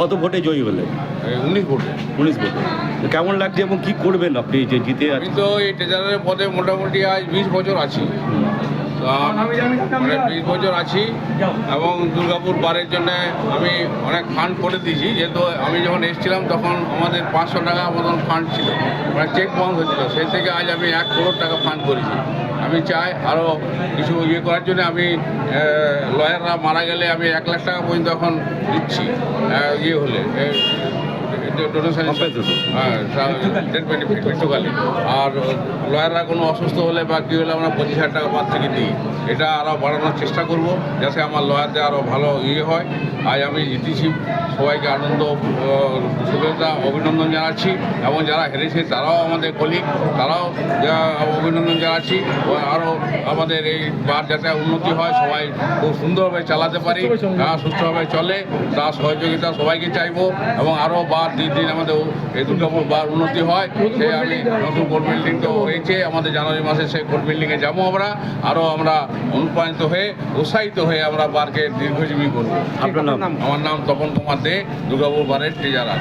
কত ভোটে জয়ী হলে? উনিশ ভোটে। উনিশ ভোটে। কেমন লাগছে এবং কি করবেন আপনি যে জিতে আমি তো এই ট্রেজারের পদে মোটামুটি আজ বিশ বছর আছি। মানে বিশ বছর আছি এবং দুর্গাপুর বারের জন্য আমি অনেক ফান্ড করে দিয়েছি। যেহেতু আমি যখন এসেছিলাম তখন আমাদের পাঁচশো টাকা মতন ফান্ড ছিল মানে চেক বন্ধ হয়েছিল। সেই থেকে আজ আমি এক করোড় টাকা ফান্ড করেছি। আমি চাই আরও কিছু ইয়ে করার জন্য আমি লয়াররা মারা গেলে আমি এক লাখ টাকা পর্যন্ত এখন দিচ্ছি ইয়ে হলে। ডোনেশন। হ্যাঁ ডেট বেনিফিট মৃত্যুকালে আর লয়াররা কোনো অসুস্থ হলে বা কী হলে আমরা পঁচিশ হাজার টাকা পাঁচ থেকে দিই। এটা আরও বাড়ানোর চেষ্টা করব যাতে আমার লয়ারদের আরও ভালো ইয়ে হয়। আজ আমি জিতেছি সবাইকে আনন্দ শুভেচ্ছা অভিনন্দন জানাচ্ছি। এবং যারা হেরেছে তারাও আমাদের কলিগ তারাও যা- অভিনন্দন জানাচ্ছি। আরও আমাদের এই বার যাতে উন্নতি হয় সবাই খুব সুন্দরভাবে চালাতে পারি। হ্যাঁ সুস্থভাবে চলে। তার সহযোগিতা সবাইকে চাইব এবং আরও বার দিন আমাদের এই দুর্গাপুর বার উন্নতি হয় সে আমি নতুন কোর্ট বিল্ডিং তো হয়েছে আমাদের জানুয়ারি মাসে সেই কোর্ট বিল্ডিংয়ে যাব আমরা আরও আমরা অনুপ্রাণিত হয়ে উৎসাহিত হয়ে আমরা বারকে দীর্ঘজীবী করব। আপনার নাম? আমার নাম তপন কুমার দে দুর্গাপুর বারের ট্রেজারার